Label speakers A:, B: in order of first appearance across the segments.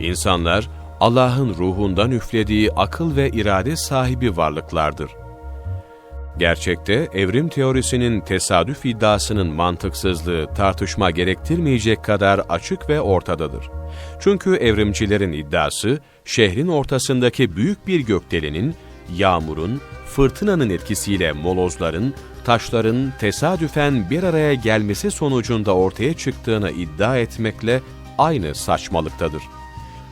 A: İnsanlar, Allah'ın ruhundan üflediği akıl ve irade sahibi varlıklardır. Gerçekte evrim teorisinin tesadüf iddiasının mantıksızlığı tartışma gerektirmeyecek kadar açık ve ortadadır. Çünkü evrimcilerin iddiası, şehrin ortasındaki büyük bir gökdelenin, yağmurun, fırtınanın etkisiyle molozların, taşların tesadüfen bir araya gelmesi sonucunda ortaya çıktığını iddia etmekle aynı saçmalıktadır.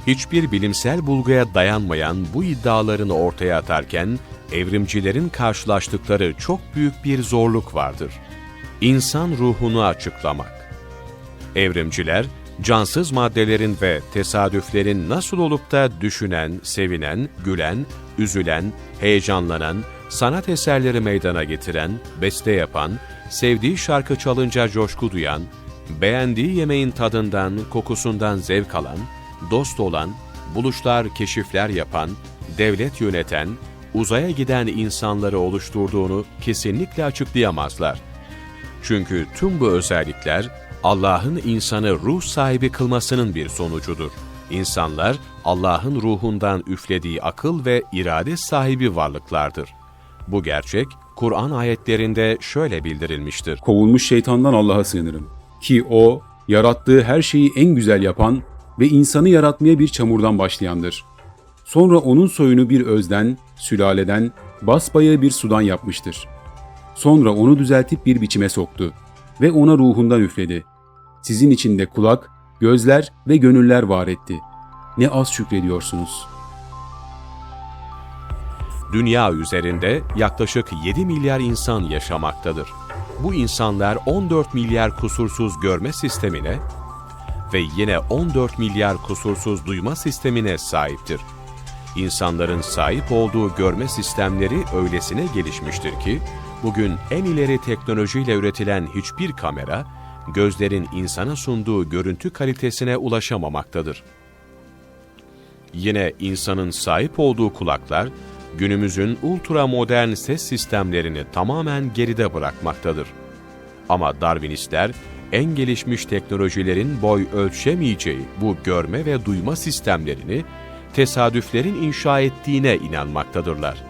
A: Hiçbir bilimsel bulguya dayanmayan bu iddialarını ortaya atarken, evrimcilerin karşılaştıkları çok büyük bir zorluk vardır. İnsan ruhunu açıklamak. Evrimciler, cansız maddelerin ve tesadüflerin nasıl olup da düşünen, sevinen, gülen, üzülen, heyecanlanan, sanat eserleri meydana getiren, beste yapan, sevdiği şarkı çalınca coşku duyan, beğendiği yemeğin tadından, kokusundan zevk alan, dost olan, buluşlar, keşifler yapan, devlet yöneten, uzaya giden insanları oluşturduğunu kesinlikle açıklayamazlar. Çünkü tüm bu özellikler Allah'ın insanı ruh sahibi kılmasının bir sonucudur. İnsanlar Allah'ın ruhundan üflediği akıl ve irade sahibi varlıklardır. Bu gerçek Kur'an ayetlerinde şöyle bildirilmiştir.
B: Kovulmuş şeytandan Allah'a sığınırım. Ki o, yarattığı her şeyi en güzel yapan ve insanı yaratmaya bir çamurdan başlayandır. Sonra onun soyunu bir özden, sülaleden, basbayağı bir sudan yapmıştır. Sonra onu düzeltip bir biçime soktu ve ona ruhundan üfledi. Sizin için de kulak, gözler ve gönüller var etti. Ne az şükrediyorsunuz.
A: Dünya üzerinde yaklaşık 7 milyar insan yaşamaktadır. Bu insanlar 14 milyar kusursuz görme sistemine ve yine 14 milyar kusursuz duyma sistemine sahiptir. İnsanların sahip olduğu görme sistemleri öylesine gelişmiştir ki, bugün en ileri teknolojiyle üretilen hiçbir kamera, gözlerin insana sunduğu görüntü kalitesine ulaşamamaktadır. Yine insanın sahip olduğu kulaklar, günümüzün ultra modern ses sistemlerini tamamen geride bırakmaktadır. Ama Darwinistler, en gelişmiş teknolojilerin boy ölçemeyeceği bu görme ve duyma sistemlerini tesadüflerin inşa ettiğine inanmaktadırlar.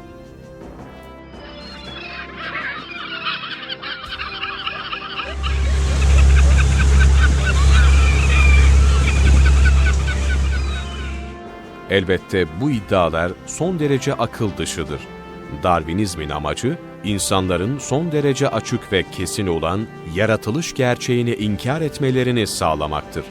A: Elbette bu iddialar son derece akıl dışıdır. Darwinizmin amacı, insanların son derece açık ve kesin olan yaratılış gerçeğini inkar etmelerini sağlamaktır.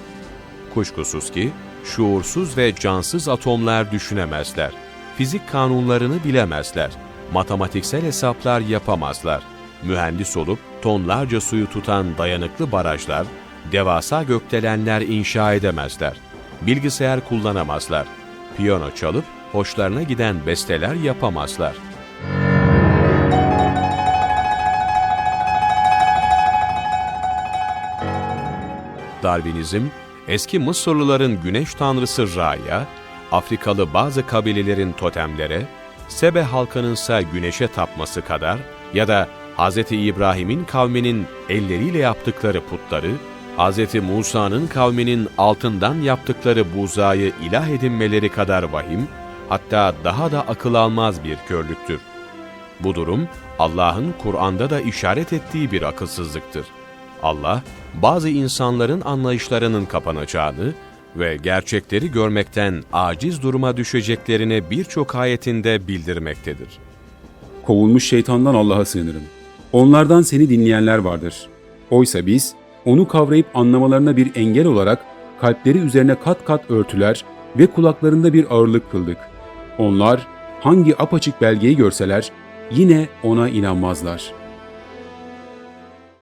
A: Kuşkusuz ki, şuursuz ve cansız atomlar düşünemezler. Fizik kanunlarını bilemezler. Matematiksel hesaplar yapamazlar. Mühendis olup tonlarca suyu tutan dayanıklı barajlar, devasa gökdelenler inşa edemezler. Bilgisayar kullanamazlar. Piyano çalıp hoşlarına giden besteler yapamazlar. Darwinizm, eski Mısırlıların güneş tanrısı Ra'ya, Afrikalı bazı kabilelerin totemlere, Sebe halkının ise güneşe tapması kadar ya da Hz. İbrahim'in kavminin elleriyle yaptıkları putları, Hz. Musa'nın kavminin altından yaptıkları buzayı ilah edinmeleri kadar vahim, hatta daha da akıl almaz bir körlüktür. Bu durum, Allah'ın Kur'an'da da işaret ettiği bir akılsızlıktır. Allah, bazı insanların anlayışlarının kapanacağını ve gerçekleri görmekten aciz duruma düşeceklerini birçok ayetinde bildirmektedir.
B: Kovulmuş şeytandan Allah'a sığınırım. Onlardan seni dinleyenler vardır. Oysa biz, onu kavrayıp anlamalarına bir engel olarak kalpleri üzerine kat kat örtüler ve kulaklarında bir ağırlık kıldık. Onlar hangi apaçık belgeyi görseler yine ona inanmazlar.''